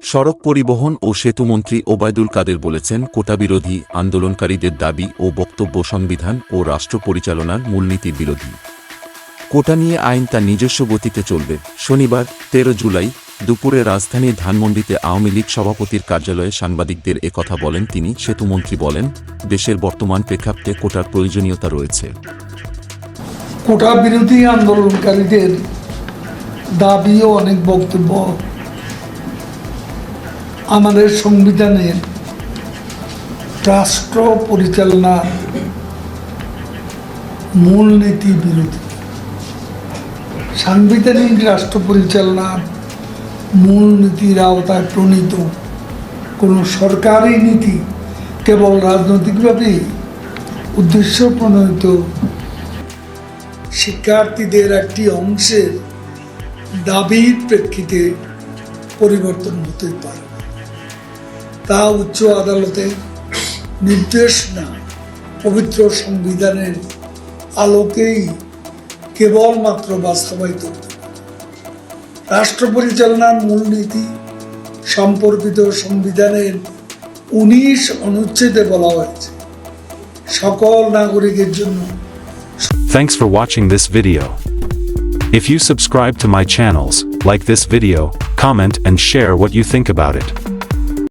সড়ক পরিবহন ও সেতুমন্ত্রী ওবায়দুল কাদের বলেছেন, কোটা বিরোধী আন্দোলনকারীদের দাবি ও বক্তব্য সংবিধান ও রাষ্ট্র পরিচালনার মূলনীতির বিরোধী। কোটা নিয়ে আইন তার নিজস্ব গতিতে চলবে। শনিবার, তেরো জুলাই, দুপুরে রাজধানীর ধানমন্ডিতে আওয়ামী লীগ সভাপতির কার্যালয়ে সাংবাদিকদের একথা বলেন তিনি। সেতুমন্ত্রী বলেন, দেশের বর্তমান প্রেক্ষাপটে কোটার প্রয়োজনীয়তা রয়েছে। কোটা বিরোধী আন্দোলনকারীদের দাবি ও অনেক বক্তব্য আমাদের সংবিধানের রাষ্ট্র পরিচালনার মূলনীতি বিরোধী। সাংবিধানিক রাষ্ট্র পরিচালনার মূলনীতির আওতায় প্রণীত কোনো সরকারি নীতি কেবল রাজনৈতিকভাবেই উদ্দেশ্য প্রণীত। শিক্ষার্থীদের একটি অংশের দাবির প্রেক্ষিতে পরিবর্তন হতে পারে। তা উচ্চ আদালতে নির্দেশ না পবিত্র সংবিধানের আলোকেই কেবলমাত্র বাস্তবায়িত রাষ্ট্র পরিচালনার মূলনীতি সম্পর্কিত সংবিধানের উনিশ অনুচ্ছেদে বলা হয়েছে সকল নাগরিকের জন্য Thanks for watching this video. If you subscribe to my channels, like this video, comment and share what you think about it.